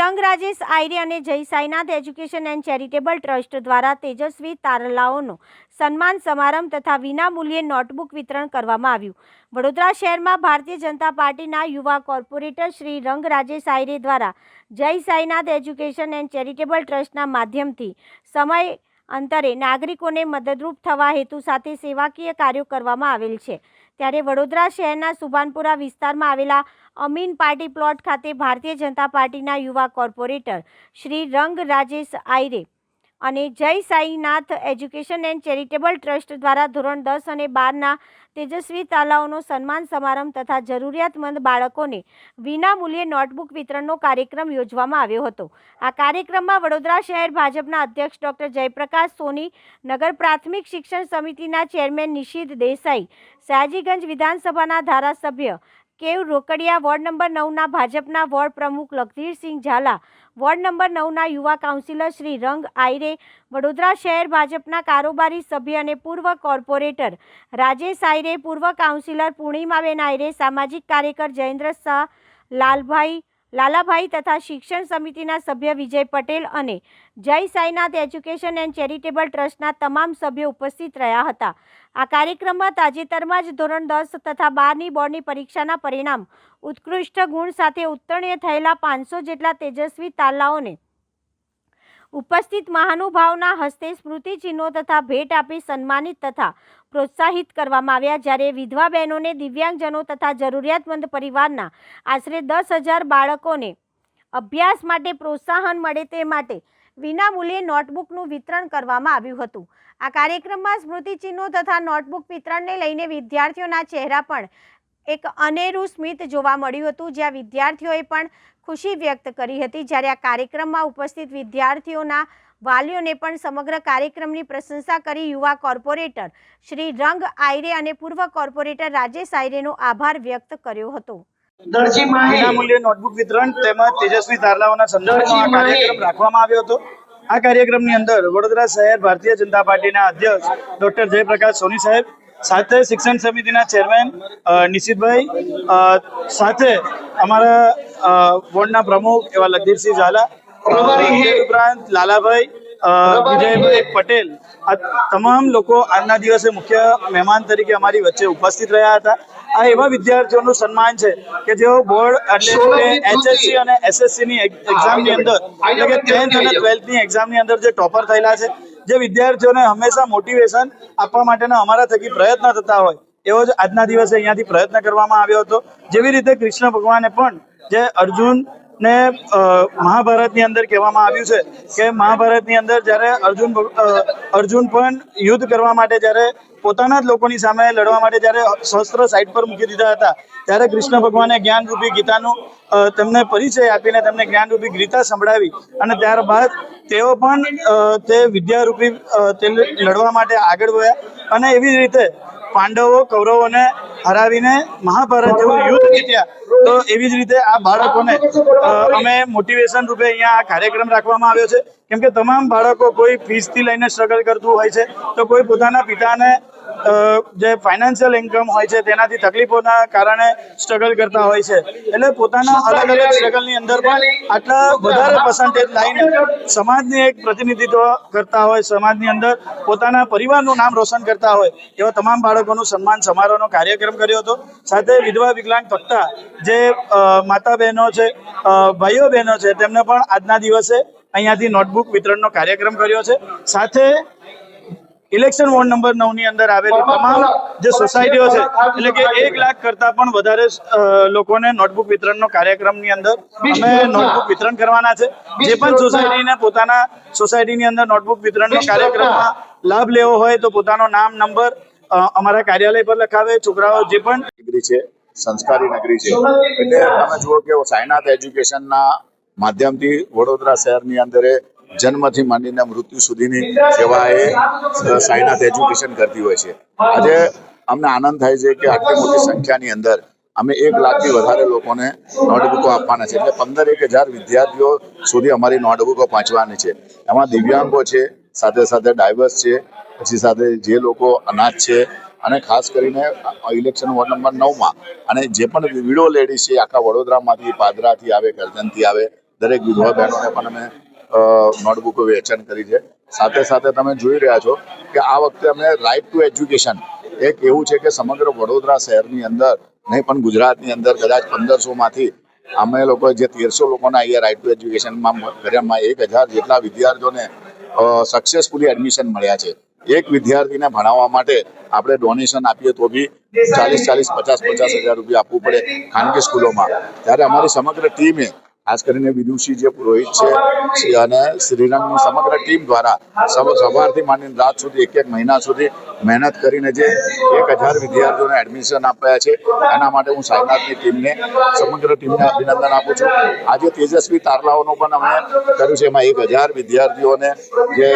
રંગ રાજેશ આયરે અને Jay Sainath education and charitable trust દ્વારા તેજસ્વી તારલાઓનો સન્માન સમારંભ તથા વિનામૂલ્યે નોટબુક વિતરણ કરવામાં આવ્યું. વડોદરા શહેરમાં ભારતીય જનતા પાર્ટીના યુવા કોર્પોરેટર શ્રી રંગ રાજેશ આયરે દ્વારા જય સાઈનાથ એજ્યુકેશન એન્ડ ચેરિટેબલ ટ્રસ્ટના માધ્યમથી સમય અંતરે નાગરિકોને મદદરૂપ થવા હેતુ સાથે સેવાકીય કાર્યો કરવામાં આવેલ છે. ત્યારે વડોદરા શહેરના સુભાનપુરા વિસ્તારમાં આવેલા અમીન પાર્ટી પ્લોટ ખાતે ભારતીય જનતા પાર્ટીના યુવા કોર્પોરેટર શ્રી રંગ રાજેશ આયરે અને Jay Sainath education and charitable trust દ્વારા ધોરણ દસ અને બારના તેજસ્વી તાલાઓનો સન્માન સમારંભ તથા જરૂરિયાતમંદ બાળકોને વિનામૂલ્યે નોટબુક વિતરણનો કાર્યક્રમ યોજવામાં આવ્યો હતો. આ કાર્યક્રમમાં વડોદરા શહેર ભાજપના અધ્યક્ષ ડૉક્ટર જયપ્રકાશ સોની, નગર પ્રાથમિક શિક્ષણ સમિતિના ચેરમેન નિશિત દેસાઈ, સયાજીગંજ વિધાનસભાના ધારાસભ્ય કેવ રોકડિયા વોર્ડ નંબર નવના ભાજપના વોર્ડ પ્રમુખ લખધીરસિંહ ઝાલા. વોર્ડ નંબર નવના યુવા કાઉન્સિલર શ્રી રંગ આયરે, વડોદરા શહેર ભાજપના કારોબારી સભ્ય અને પૂર્વ કોર્પોરેટર રાજેશ આયરે, પૂર્વ કાઉન્સિલર પૂર્ણિમાબેન આયરે, સામાજિક કાર્યકર જયેન્દ્ર શાહ, લાલભાઈ લાલાભાઈ તથા શિક્ષણ સમિતિના સભ્ય વિજય પટેલ અને Jay Sainath education and charitable ટ્રસ્ટના તમામ સભ્યો ઉપસ્થિત રહ્યા હતા. આ કાર્યક્રમમાં તાજેતરમાં જ ધોરણ દસ તથા બારની બોર્ડની પરીક્ષાના પરિણામ, ઉત્કૃષ્ટ ગુણ સાથે ઉત્તીર્ણ થયેલા પાંચસો જેટલા તેજસ્વી તાલાઓને ઉપસ્થિત મહાનુભાવના હસ્તે સ્મૃતિચિહ્નો તથા ભેટ આપી સન્માનિત તથા પ્રોત્સાહિત કરવામાં આવ્યા જ્યારે વિધવા બહેનોને દિવ્યાંગજનો તથા જરૂરિયાતમંદ પરિવારના આશરે દસ હજાર બાળકોને અભ્યાસ માટે પ્રોત્સાહન મળે તે માટે વિનામૂલ્યે નોટબુકનું વિતરણ કરવામાં આવ્યું હતું. આ કાર્યક્રમમાં સ્મૃતિચિહ્નો તથા નોટબુક વિતરણને લઈને વિદ્યાર્થીઓના ચહેરા પણ એક અનેરું સ્મિત જોવા મળ્યું હતું, જ્યાં વિદ્યાર્થીઓએ પણ ખુશી વ્યક્ત કરી હતી. જ્યારે આ કાર્યક્રમમાં ઉપસ્થિત વિદ્યાર્થીઓના વાલીઓને પણ સમગ્ર કાર્યક્રમની પ્રશંસા કરી યુવા કોર્પોરેટર શ્રી રંગ આયરે અને પૂર્વ કોર્પોરેટર રાજેશ આયરેનો આભાર વ્યક્ત કર્યો હતો. દરજી માહી. વિનામૂલ્યે નોટબુક વિતરણ તેમજ તેજસ્વી તારલાઓના સંદર્ભમાં આ કાર્યક્રમ રાખવામાં આવ્યો હતો. આ કાર્યક્રમની અંદર વડોદરા શહેર ભારતીય જનતા પાર્ટીના અધ્યક્ષ ડોક્ટર જયપ્રકાશ સોની સાહેબ સાથે શિક્ષણ સમિતિના ચેરમેન નિશિતભાઈ સાથે અમારા અ, વોર્ડના પ્રમુખ એવા લખધીરસિંહ ઝાલા ઉપરાંત લાલાભાઈ વિજયભાઈ પટેલ. આ તમામ લોકો આજના દિવસે મુખ્ય મહેમાન તરીકે અમારી વચ્ચે ઉપસ્થિત રહ્યા હતા. આ એવા વિદ્યાર્થીઓનું સન્માન છે કે જેઓ બોર્ડ એટલે એચએસસી અને એસએસસી ની એક્ઝામની અંદર એટલે કે ટેન્થ અને ટ્વેલ્થની એક્ઝામની અંદર જે ટોપર થયેલા છે જે વિદ્યાર્થીઓને હંમેશા મોટિવેશન આપવા માટેના અમારા થકી પ્રયત્ન થતા હોય એવો જ આજના દિવસે અહીંયાથી પ્રયત્ન કરવામાં આવ્યો હતો. જેવી રીતે કૃષ્ણ ભગવાને પણ જે અર્જુન ને મહાભારતની અંદર કહેવામાં આવ્યું છે કે મહાભારતની અંદર જ્યારે અર્જુન અર્જુન પણ યુદ્ધ કરવા માટે જ્યારે પોતાના જ લોકોની સામે લડવા માટે જ્યારે શસ્ત્ર સાઈડ પર મૂકી દીધા હતા, ત્યારે કૃષ્ણ ભગવાને જ્ઞાનરૂપી ગીતાનું તેમને પરિચય આપીને તેમને જ્ઞાનરૂપી ગીતા સંભળાવી અને ત્યારબાદ તેઓ પણ તે વિદ્યારૂપી તે લડવા માટે આગળ વધ્યા અને એવી રીતે પાંડવો કૌરવોને હરાવીને મહાભારત જેવું યુદ્ધ જીત્યા તો એવી જ રીતે આ બાળકોને અમે મોટિવેશન રૂપે અહીંયા આ કાર્યક્રમ રાખવામાં આવ્યો છે. કેમ કે તમામ બાળકો કોઈ ફીસથી લઈને સ્ટ્રગલ કરતું હોય છે, તો કોઈ પોતાના પિતાને જે ફાઇનાન્શિયલ ઇન્કમ હોય છે તેનાથી તકલીફોના કારણે સ્ટ્રગલ કરતા હોય છે. એટલે પોતાના અલગ અલગ સ્ટ્રગલની અંદર પણ આટલા વધારે પર્સન્ટેજ લાઈને સમાજની એક પ્રતિનિધિત્વ કરતા હોય સમાજની અંદર પોતાના પરિવારનું નામ રોશન કરતા હોય એવા તમામ બાળકોનું સન્માન સમારોહનો કાર્યક્રમ કર્યો હતો. સાથે વિધવા વિકલાંગ તખ્તા જે માતા બહેનો છે ભાઈઓ બહેનો છે તેમને પણ આજના દિવસે અહીંયાથી નોટબુક વિતરણનો કાર્યક્રમ કર્યો છે. સાથે ઇલેક્શન વોર્ડ નંબર નવની અંદર આવેલી તમામ જે સોસાયટીઓ છે એટલે કે એક લાખ કરતા પણ વધારે લોકોને નોટબુક વિતરણનો કાર્યક્રમની અંદર અમે નોટબુક વિતરણ કરવાના છે. જે પણ સોસાયટીને પોતાના સોસાયટીની અંદર નોટબુક વિતરણનો કાર્યક્રમમાં લાભ લેવો હોય તો પોતાનો નામ નંબર અ, અમારા કાર્યાલય પર લખાવે. છોકરાઓ જે પણ નગરી છે સંસ્કારી નગરી છે. એટલે તમે જુઓ કે સાયનાથ એજ્યુકેશનના માધ્યમથી વડોદરા શહેરની અંદર એ જન્મથી માંડીને મૃત્યુ સુધીની સેવા એ સાયનાથ એજ્યુકેશન કરતી હોય છે. આજે અમને આનંદ થાય છે કે આટલી મોટી સંખ્યાની અંદર અમે એક લાખથી વધારે લોકોને નોટબુકો આપવાના છે. એટલે પંદર એક હજાર વિદ્યાર્થીઓ સુધી અમારી નોટબુકો પહોંચવાની છે. એમાં દિવ્યાંગો છે, સાથે સાથે ડાયવર્સ છે, પછી સાથે જે લોકો અનાથ છે અને ખાસ કરીને ઇલેક્શન વોર્ડ નંબર નવમાં અને જે પણ વિડો લેડીઝ છે આખા વડોદરામાંથી, પાદરાથી આવે કરજનથી આવે, દરેક વિધવા બહેનોને પણ અમે નોટબુકો વેચાણ કરી છે. સાથે સાથે તમે જોઈ રહ્યા છો કે આ વખતે અમે રાઇટ ટુ એજ્યુકેશન એક એવું છે કે સમગ્ર વડોદરા શહેરની અંદર નહીં, પણ ગુજરાતની અંદર કદાચ પંદરસોમાંથી અમે લોકો જે તેરસો લોકોના અહીંયા રાઇટ ટુ એજ્યુકેશનમાં કર્યામાં એક હજાર જેટલા વિદ્યાર્થીઓને સક્સેસફુલી એડમિશન મળ્યા છે. એક વિદ્યાર્થીને ભણાવવા માટે આપણે ડોનેશન આપીએ તો બી ચાલીસ ચાલીસ પચાસ પચાસ હજાર રૂપિયા આપવું પડે ખાનગી સ્કૂલોમાં. ત્યારે અમારી સમગ્ર ટીમે ખાસ કરીને વિદુષી જે પુરોહિત છે અને શ્રીરંગની સમગ્ર ટીમ દ્વારા સવ- સવારથી માંડીને રાત સુધી એક એક મહિના સુધી મહેનત કરીને જે એક હજાર વિદ્યાર્થીઓને એડમિશન આપ્યા છે, એના માટે હું સાયનાથની ટીમને, સમગ્ર ટીમને અભિનંદન આપું છું. આજે તેજસ્વી તારલાઓનું પણ અમે કર્યું છે. એમાં એક હજાર વિદ્યાર્થીઓને જે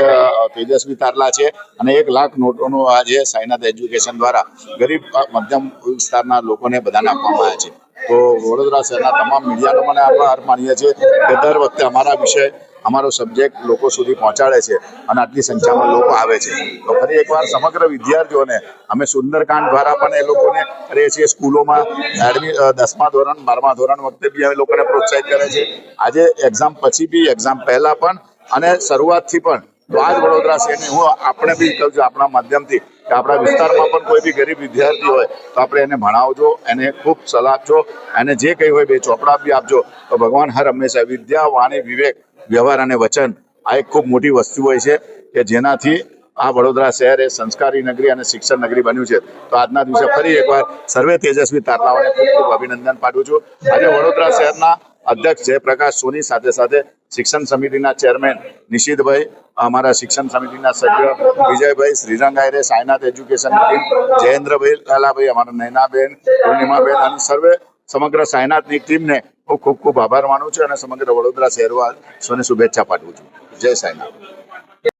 તેજસ્વી તારલા છે અને એક લાખ નોટોનું આજે સાયનાથ એજ્યુકેશન દ્વારા ગરીબ મધ્યમ વિસ્તારના લોકોને બધાને આપવામાં આવ્યા છે. તો વડોદરા શહેરના તમામ મીડિયાનો મને આભાર માનીએ છીએ કે દર વખતે અમારા વિષય અમારો સબ્જેક્ટ લોકો સુધી પહોંચાડે છે અને આટલી સંખ્યામાં લોકો આવે છે. તો ફરી એકવાર સમગ્ર વિદ્યાર્થીઓને અમે સુંદરકાંડ દ્વારા પણ એ લોકોને કરીએ છીએ. સ્કૂલોમાં એડમિ દસમા ધોરણ, બારમા ધોરણ વખતે બી અમે લોકોને પ્રોત્સાહિત કરે છે. આજે એક્ઝામ પછી બી એક્ઝામ પહેલા પણ અને શરૂઆતથી પણ તો આજ વડોદરા શહેરની હું આપણે બી કહું છું આપણા માધ્યમથી કે આપણા વિસ્તારમાં પણ કોઈ બી ગરીબ વિદ્યાર્થી હોય, તો આપણે એને ભણાવજો, એને ખૂબ સલાહ આપજો એને જે કંઈ હોય બે ચોપડા બી આપજો. તો ભગવાન હર હંમેશા વિદ્યા, વાણી, વિવેક, વ્યવહાર અને વચન આ એક ખૂબ મોટી વસ્તુ હોય છે કે જેનાથી આ વડોદરા શહેર એ સંસ્કારી નગરી અને શિક્ષણ નગરી બન્યું છે. તો આજના દિવસે ફરી એકવાર સર્વે તેજસ્વી તારલાઓને ખૂબ ખૂબ અભિનંદન પાઠવું છું. આજે વડોદરા શહેરના અધ્યક્ષ જયપ્રકાશ સોની સાથે સાથે શિક્ષણ સમિતિના ચેરમેન નિશિતભાઈ, અમારા શિક્ષણ સમિતિના સભ્ય વિજયભાઈ શ્રીરંગ આયરે સાયનાથ એજ્યુકેશન ટીમ, જયેન્દ્રભાઈ લાલાભાઈ, અમારા નૈનાબેન, પૂર્ણિમાબેન અને સર્વે સમગ્ર સાયનાથની ટીમને હું ખૂબ ખૂબ આભાર માનું છું અને સમગ્ર વડોદરા શહેરવાસીઓને શુભેચ્છા પાઠવું છું. જય સાયનાથ.